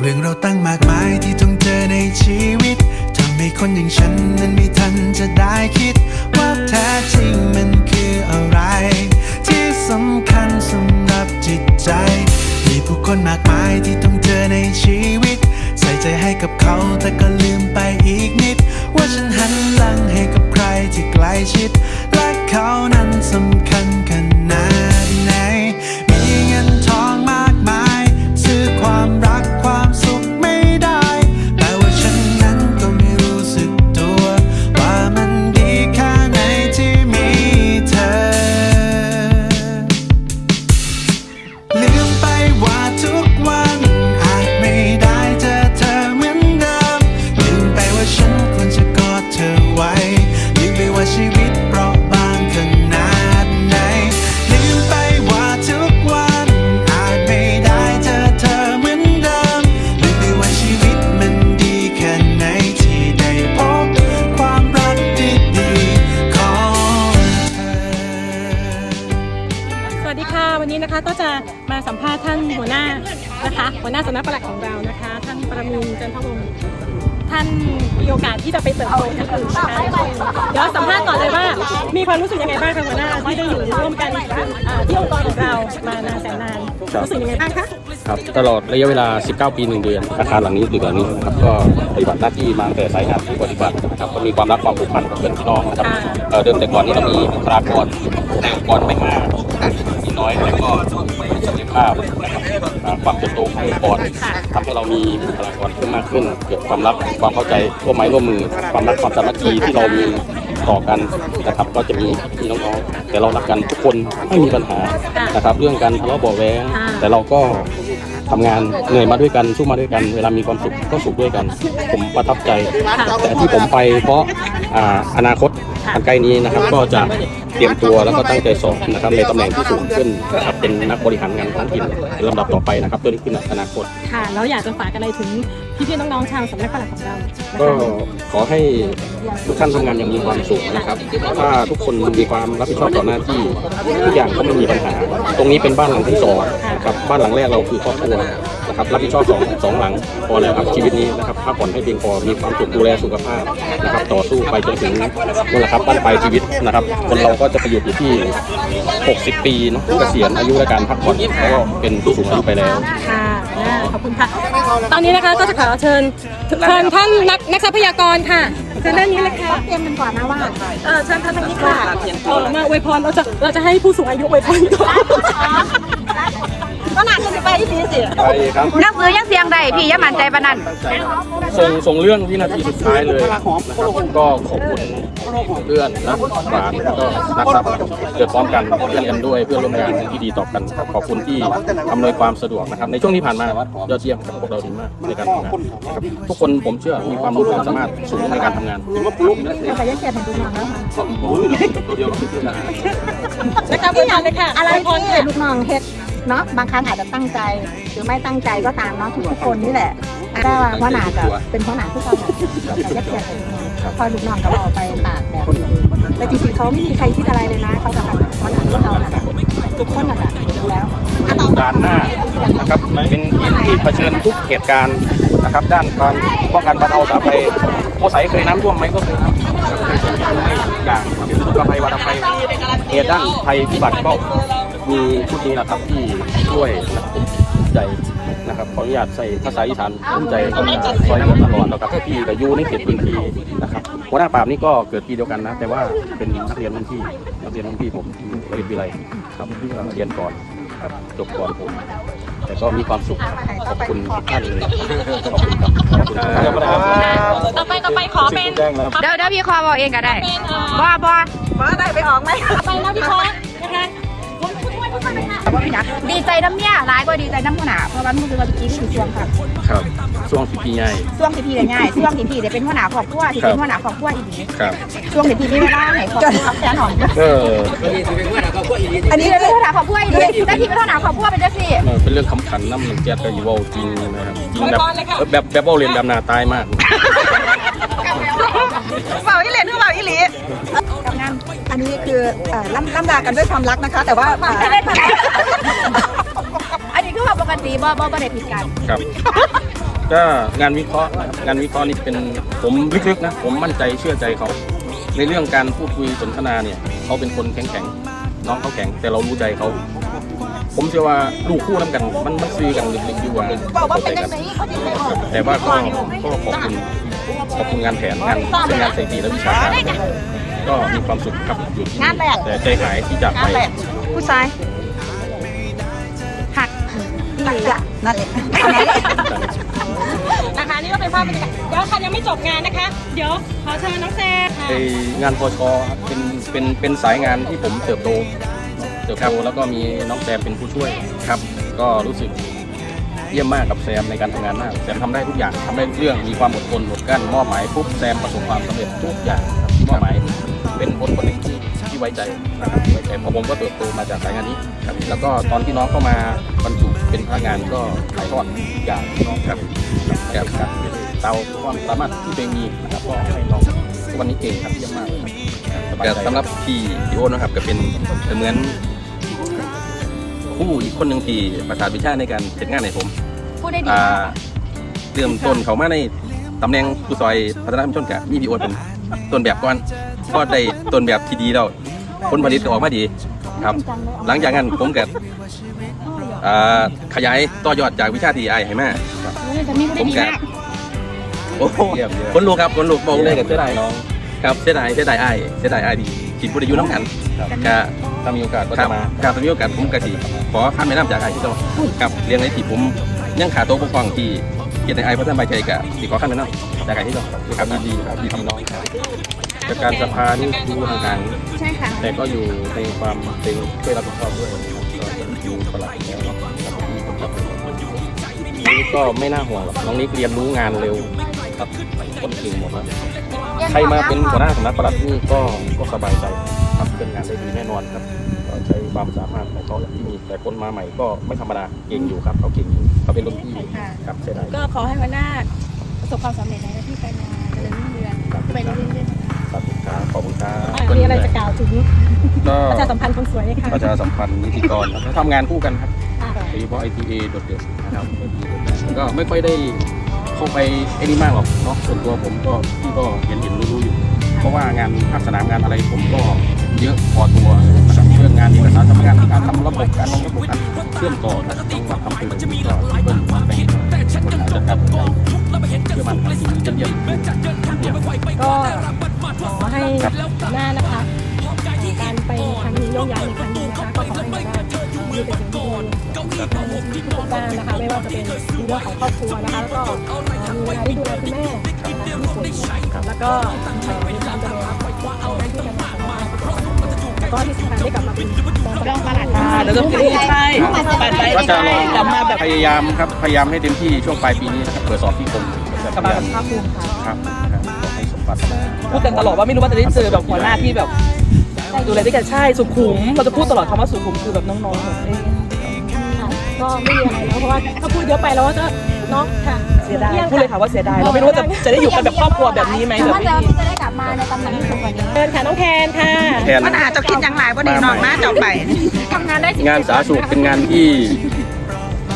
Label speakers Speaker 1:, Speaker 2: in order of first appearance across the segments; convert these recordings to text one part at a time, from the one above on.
Speaker 1: เรื่องเราตั้งมากมายที่ต้องเจอในชีวิต ให้คนอย่างฉันนั้นไม่ทันจะได้คิด ว่าแท้จริงมันคืออะไร ที่สำคัญสำหรับจิตใจ มีผู้คนมากมายที่ต้องเจอในชีวิต ใส่ใจให้กับเขาแต่ก็ลืม
Speaker 2: หัวหน้าสำนักปลัดของเรานะคะ ท่านประมินจันทวงศ์ท่านมีโอกาสที่จะไปเติบโตที่อื่นนะคะเดี๋ยวสัมภาษณ์ก่อนเลยว่า มีความรู้สึกยังไงบ้างคะหัวหน้าที่ได้อยู่ร่วมกันอ่าที่องค์กรของเรามานานแสนนานรู้สึกยังไงบ้างคะ
Speaker 3: ครับตลอดระยะเวลา 19 ปี 1 เดือน อาคารหลังนี้ตึกหลังนี้ครับก็ปฏิบัติหน้าที่มาตั้งแต่สายงานที่ปฏิบัตินะครับก็มีความรักความผูกพันกับเพื่อนพี่น้องนะครับเอ่อเดิมแต่ก่อนนี้เรามีบุคลากรแต่องค์กรไม่มากมีน้อยแล้วก็ศักยภาพนะครับ อ่าความเติบโตขององค์กรทำให้เรามีบุคลากรเพิ่มมากขึ้น เกิดความรักความเข้าใจร่วมไม้ร่วมมือ ความรักความสามัคคีที่เรามีต่อกันนะครับก็จะมีพี่น้องๆแต่เรารักกันทุกคนไม่มีปัญหานะครับ เรื่องการทะเลาะเบาะแว้งแต่เราก็ ทำงานเหนื่อยมาด้วยกันสู้มาด้วยกัน เวลามีความสุขก็สุขด้วยกัน ผมประทับใจ แต่ที่ผมไปเพราะอ่าอนาคตอันใกล้นี้นะครับก็จะเตรียมตัวแล้วก็ตั้งใจสอบนะครับในตำแหน่งที่สูงขึ้นนะครับเป็นนักบริหารงานท้องถิ่นในลำดับต่อไปนะครับตัวนี้คืออนาคต
Speaker 2: ค่ะแล้วอยากจะฝากอะไรถึง พี่ๆน้องๆชาวสำนักปลัดของเรานะ
Speaker 3: ก็
Speaker 2: คะ
Speaker 3: ขอให้ทุกท่านทำงานอย่างมีความสุขนะครับ ถ้าทุกคนมีความรับผิดชอบต่อหน้าที่ทุกอย่างก็ไม่มีปัญหา ตรงนี้เป็นบ้านหลังที่สองนะครับบ้านหลังแรกเราคือครอบครัว นะครับรับผิดชอบสองสองหลังพอแล้วครับชีวิตนี้นะครับพักผ่อนให้เพียงพอมีความสุขดูแลสุขภาพนะครับต่อสู้ไปจนถึงนั่นแหละครับบ้านปลายชีวิตนะครับ คนเราก็จะไปอยู่อยู่ที่ 60 ปีเนาะเกษียณอายุและการพักผ่อนเพราะว่าเป็นผู้สูงอายุไปแล้ว
Speaker 2: ค่ะอ่าขอบคุณค่ะ ตอนนี้นะคะก็จะขอเชิญเชิญท่านนักนักทรัพยากรค่ะเชิญด้านนี้เลยค่ะ
Speaker 4: เตรียมกันก่อนนะว่า
Speaker 2: เออเชิญท่านทางนี้ค่ะเออมาอวยพรเราจะเราจะให้ผู้สูงอายุอวยพรก่อน
Speaker 4: ก็หนักขึ้นไปที่สิ
Speaker 3: ไปครับ
Speaker 4: นักซื้อยังเสียงใดพี่อยังมั่นใจปานนั้น
Speaker 3: ส่งส่งเรื่องวินาทีสุดท้ายเลยนะครับก็ขอบคุณเพื่อนนะฝากแล้วก็นักทรัพย์เกิดพร้อมกันเพื่อนกันด้วยเพื่อนร่วมงานที่ดีต่อกันครับขอบคุณที่อำนวยความสะดวกนะครับ ในช่วงที่ผ่านมายอดเยี่ยมครับพวกเราดีมากในการทำงานนะครับทุกคนผมเชื่อมีความรู้ความสามารถสูงในการทำงาน
Speaker 4: แต่ยังเสียถึงตัวน้องแล้ว
Speaker 2: นะคะอวยพรเลยค่ะ
Speaker 4: อะไร
Speaker 2: อวยพร
Speaker 4: ที่
Speaker 2: ค่ะ
Speaker 4: ลูกน้องเฮ็ด เนาะบางครั้งอาจจะตั้งใจ หรือไม่ตั้งใจก็ตามเนาะทุกๆคนนี่แหละแต่ว่าพ่อหนาจะเป็นพ่อหนาที่เขาแบบแต่ยักเสียถึงพอลูกน้องก็บอกไปปากแบบแต่จริงๆเขาไม่มีใครคิดอะไรเลยนะเขาจะแบบพ่อหนาที่เขาแบบทุกคนน่ะแบบรู้แล้ว
Speaker 3: ด้านหน้านะครับเป็นทีมที่เผชิญทุกเหตุการณ์นะครับ ด้านการป้องกันบรรเทาสาภัยโอใสเคยน้ำท่วมไหมก็เคยครับอย่างสุขภัยวัตภัยเหตุด้านภัยพิบัติก็ มีชุดนี้นะครับที่ช่วยนะครับผมภูมิใจนะครับขออนุญาตใส่ภาษาอีสานภูมิใจก็คอยเหลือตลอดแล้วก็พี่กับยูในเขตพื้นที่นะครับหัวหน้าปราบนี่ก็เกิดปีเดียวกันนะ แต่ว่าเป็นนักเรียนรุ่นพี่นักเรียนรุ่นพี่ผมที่วิทยาลัยครับเรียนก่อนครับจบก่อนผมแต่ก็มีความสุขขอบคุณทุกท่านเลยขอบคุณครับขอบคุณครับ
Speaker 2: ต่อไปต่อไปขอเป็น
Speaker 4: เดี๋ยวเดี๋ยวพี่คอบอกเองก็ได้
Speaker 2: เป็นเอ่อ
Speaker 4: บ่บ่บ่ได้ไปออกไหม
Speaker 2: ไปแล้วพี่คอนะคะ ผมผู้ช่วยผู้
Speaker 4: ดีใจน้ำเนี่ยร้ายก็ดีใจน้ำขนาดเพราะว่ามันคือว่าพี่คือช่วงค่ะ
Speaker 3: ครับช่วงสิปีใหญ่
Speaker 4: ช่วงที่พี่ได้ง่ายช่วงที่พี่ได้เป็นหัวหน้าครอบครัวที่เป็นหัวหน้าครอบครัวอีกนี้
Speaker 3: ครับ
Speaker 4: ช่วงที่พี่มีเวลาให้ครอบครัวแค่หอม
Speaker 3: เออ
Speaker 4: อันนี้เป็นหัวหน้าครอบครัวอีกนี้ได้พี่เป็นหัวหน้าครอบครัวเป็นจังซี่
Speaker 3: เออเป็นเรื่องคำขันน้ำหนึ่งแจ๊ดกับอีวอลจริงนะครับจริงแบบแบบแบบเบาเรียนแบบนาตายมาก
Speaker 5: เปล่าอีเหรียญคือเปล่าอีหลี
Speaker 4: กับงาน
Speaker 5: อันนี้คือเอ่อล่ำล่ำลากันด้วยความรักนะคะ แต่ว่าอ่า
Speaker 4: ไม่ได้มาอันนี้คือว่าปกติบ่บ่บ่ได้ผิดกัน
Speaker 3: ครับ ก็งานวิเคราะห์นะครับงานวิเคราะห์นี่เป็นผมลึกๆนะผมมั่นใจเชื่อใจเขา ในเรื่องการพูดคุยสนทนาเนี่ยเขาเป็นคนแข็งแข็งๆน้องเขาแข็งแต่เรารู้ใจเขา ผมเชื่อว่าลูกคู่น้ำกันมันมันซื้อกันลึกๆดีกว่า
Speaker 4: บอกว่า
Speaker 3: เข้า
Speaker 4: เป็
Speaker 3: ใจ
Speaker 4: นจั
Speaker 3: กั
Speaker 4: ง
Speaker 3: น
Speaker 4: ซี่เขาสิไปออก
Speaker 3: แต่ว่าก็ก็ขอบคุณ ขอบคุณงานแผนงานเป็นงานสถิติและวิชาการก็มีความสุขครับอยู่ที่
Speaker 4: งานแรก
Speaker 3: แต่ใจหายที่จาก
Speaker 4: งา
Speaker 3: ไป
Speaker 4: นแรกผู้ชายหักอีหลีอะ
Speaker 5: นั่นเอง
Speaker 2: นะคะนี่ก็เป็นภาพบรรยากาศเดี๋ยวค่ะยังไม่จบงานนะคะ เดี๋ยวขอเชิญน้องแซค่ะ
Speaker 3: ไองานพอชอครับเป็นเป็นเป็นสายงานที่ผมเติบโตเติบโตแล้วก็มีน้องแซมเป็นผู้ช่วยครับ ก็รู้สึก เยี่ยมมากกับแซมในการทำงานมากแซมทำได้ทุกอย่างทำได้ทุกเรื่องมีความอดทนอดกลั้นมอบหมายปุ๊บแซมประสบความสำเร็จทุกอย่างครับที่มอบหมายเป็นคนคนหนึ่งที่ที่ไว้ใจนะครับไว้ใจเพราะผมก็เติบโตมาจากสายงานนี้ครับแล้วก็ตอนที่น้องเข้ามาบรรจุเป็นพนักงานก็ถ่ายทอดทุกอย่างให้น้องครับแก้การเตาความสามารถที่ตัวเองมีนะครับก็ให้น้องวันนี้เก่งครับเยี่ยมมากครับสำ
Speaker 6: หรับพี่พี่โอ๊ตนะครับก็เป็นเหมือน ผู้อีกคนหนึ่งที่ประสานวิชาในการเสร็จงานให้ผม
Speaker 4: พูดได้ดี
Speaker 6: อ่ามา
Speaker 4: ก
Speaker 6: เริ่มต้นเขามาในตำแหน่งผู้ซอยพัฒนาชุมชนกับมีพี่โอ๊ตเป็นต้นแบบก่อนก็ได้ต้นแบบที่ดีแล้วผลผลิตก็ออกมาดีครับ หลังจากนั้นผมก็อ่าขยายต่อยอดจากวิชาที่ไอให้มา
Speaker 4: จะมีพูดได้ดีมาก
Speaker 6: โอ้โห
Speaker 3: เยี่ยมเยี่ยม
Speaker 6: คนลูกครับคนลูกบอกเลยกับ
Speaker 3: เสี
Speaker 6: เสี
Speaker 3: ย
Speaker 6: ย
Speaker 3: ดา
Speaker 6: ดายย
Speaker 3: น้อง
Speaker 6: ครับเสียดายเสียดายไอเสียดายไอดี ขีดบุรีอยู่น้ำกัน
Speaker 3: ครับ
Speaker 6: ก็
Speaker 3: ถ้ามีโอกาสก็
Speaker 6: ครั
Speaker 3: จะ
Speaker 6: บ
Speaker 3: มา
Speaker 6: ครับถ้ามีโอกาสผมกะสิขอคำแนะนำจากไอ้ที่เจ้ากับเรียนในที่ผมยังขาดตัวปกครองที่เกียรติไอ้พัฒนาใบใจกะสิขอคำแนะนำจากไอ้ที่เจ้า
Speaker 3: ครับยินดีครับยินดีน้องครับจากการสภานี่ดูทางการ
Speaker 4: ใช่ค่ะ
Speaker 3: แต่ก็อยู่ในความเป็นช่วยรับผิดชอบด้วยนะครับก็เป็นดูประหลัดแล้วเนาะครับมีคนรับผิดชอบนี่ก็ไม่น่าห่วงหรอกน้องนิกเรียนรู้งานเร็วครับคนเก่งหมดแล้ว ใครมาเป็นหัวหน้าสำนักประหลัดนี่ก็ก็สบายใจทำเป็นงานได้ดีแน่นอนครับก็ใช้ความสามารถของเขาที่มีแต่คนมาใหม่ก็ไม่ธรรมดาเก่งอยู่ครับเขาเก่งอยู่เขาเป็นรุ่นพี่ครับใช่ได้
Speaker 4: ก็ขอให้วันหน้าประสบความสำเร็จในหน้าที่การงานเจริญรุ่งเรืองไปเรื่อยๆ
Speaker 3: ขอบคุณครับขอบคุณครับ
Speaker 2: อะมีอะไรจะกล่าวถึง
Speaker 3: ก็
Speaker 2: ประชาสัมพันธ์คนสวยไหมคะ
Speaker 3: ประชาสัมพันธ์นิติกรครับทำงานคู่กันครับ
Speaker 2: อะ
Speaker 3: โดยเฉพาะ ITA โดดเด่นนะครับก็ไม่ค่อยได้ เข้าไปไอ้นี่มากหรอกเนาะส่วนตัวผมก็ที่ก็เห็นเห็นรู้รู้อยู่ เพราะว่างานภาคสนามงานอะไรผมก็เยอะพอตัวนะครับเรื่องงานเอกสารทำงานการทำระบบการลงระบบการเชื่อมต่อนะครับต้องมาทำเป็นก็เพิ่มมาแบ่งคนอาจจะตัดใจเพื่อมันทำสิ่งเยี่ยมเยี่ยมเยี่ยม
Speaker 2: ก็ขอให้หน้านะคะการไปครั้งนี้โยกย้ายในครั้งนี้นะคะามีแต่สิ่งที่ดีในชีวิตทุกด้านนะคะไม่ว่าจะเป็นในเรื่องของครอบครัวนะคะแล้วก็มีเวลาที่ดูแลคุณแม่นะคะที่ป่วยแล้วก็มีความเจริญในหน้าที่การงนของเราแล้วก็ที่สำคัญได้กลับมาเป็นรองประหลัด
Speaker 5: อ่าเดี๋ยวต้องกินใช่ไปไป
Speaker 3: ก็จะลอง
Speaker 5: กลับมาแบบ
Speaker 3: พยายามครับพยายามให้เต็มที่ช่วงปลายปีนี้นะครับเปิดสอบที่กรม
Speaker 5: กลับมาแบบภาคภูมิค่ะ
Speaker 3: ครับครับขอให้สมบัติ
Speaker 5: พูดกันตลอดว่าไม่รู้ว่าจะได้เจอแบบหัวหน้าที่แบบ ดูแลด้วยกันใช่สุขุมเราจะพูดตลอดคำว่าสุขุมคือแบบน้องๆแบบเอ้ย
Speaker 2: ก็ไม่มีอะไรแล้วเพราะว่าถ้าพูดเยอะไปแล้วก็เนาะค่ะ
Speaker 5: เสียดายพูดเลยค่ะว่าเสียดายเราไม่รู้ว่าจะจะได้อยู่กันแบบครอบครัวแบบนี้ไหม
Speaker 4: แต่
Speaker 5: แบบ
Speaker 4: ว่า
Speaker 5: นี้
Speaker 4: จะจะได้กลับมาในตำแหน่งที่สูงกว่านี้
Speaker 2: เชิญค่ะน้องแทนค่ะ
Speaker 3: แทน
Speaker 5: มันอาจจะคิดอย่างไรว่าดีนอนมาเจ้าไป
Speaker 4: ทำงานได้สิ
Speaker 3: งานสาธารณสุขเป็นงานที่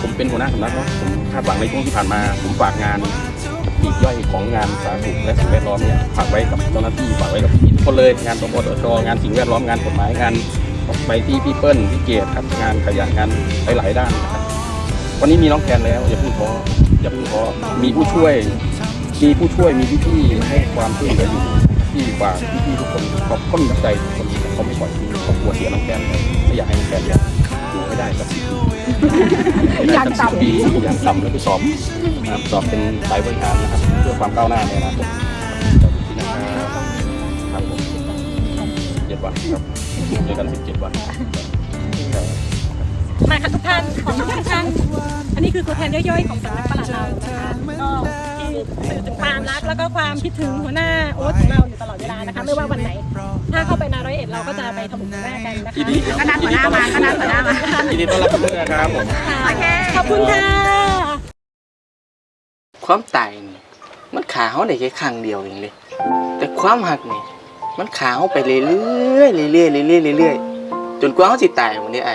Speaker 3: ผมเป็นหัวหน้าสำนักเนาะผมคาดหวังในช่วงที่ผ่านมา ผมฝากงานปลีกย่อยของงานสาธารณสุขและสิ่งแวดล้อมเนี่ยฝากไว้กับเจ้าหน้าที่ฝากไว้กับพี่ทุก คนเลยงานสปสชงานสิ่งแวดล้อมงานกฎหมายงานไปที่พี่เปิ้ลพี่เกดครับงานขยะงานหลายๆด้านนะครับวันนี้มีน้องแทนแล้วอย่าเพิ่งท้ออย่าเพิ่งท้อมีผู้ช่วย มีผู้ช่วยมีพี่ๆให้ความช่วยเหลืออยู่ที่ฝากพี่ๆทุกคนเขาเขามีน้ำใจทุกคนเขาไม่ปล่อยทิ้งครอบครัวเสียน้องแทนเลยไม่อยากให้น้องแทนเนี่ยอยู่ให้ได้สักสิบปีให้ได้สักสิบปีอย่างต่ำแล้วไปสอบนะครับสอบเป็นสายบริหารนะครับเพื่อความก้าวหน้าในอนาคต คือ
Speaker 2: ตัวแทนย่อยๆของสำนักปลัดเรานะคะก็ที่สื่อถึงความรักแล้วก็ความคิดถึงหัวหน้าโอ๊ตของเราอยู่ตลอดเวลานะคะ ไม่ว่าวันไหน ถ้าเข้าไปนาร้อยเอ็ดเราก็จะไปทำบุญแม่กันนะคะ
Speaker 4: ก็นัดหัวหน้ามาก็นัดหัวหน้ามา
Speaker 3: ยินดีต้อนรับทุกท่านครับผม
Speaker 2: โอเคขอบคุณค่ะ
Speaker 7: ความตายนี่มันขาเขาได้แค่ครั้งเดียวเองเลย แต่ความหักนี่มันขาเขาไปเรื่อยๆเรื่อยๆเรื่อยๆเรื่อยๆจนกว่าเขาสิตายวันนี้ไอ้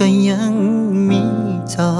Speaker 8: ก็ยังมีเจ้า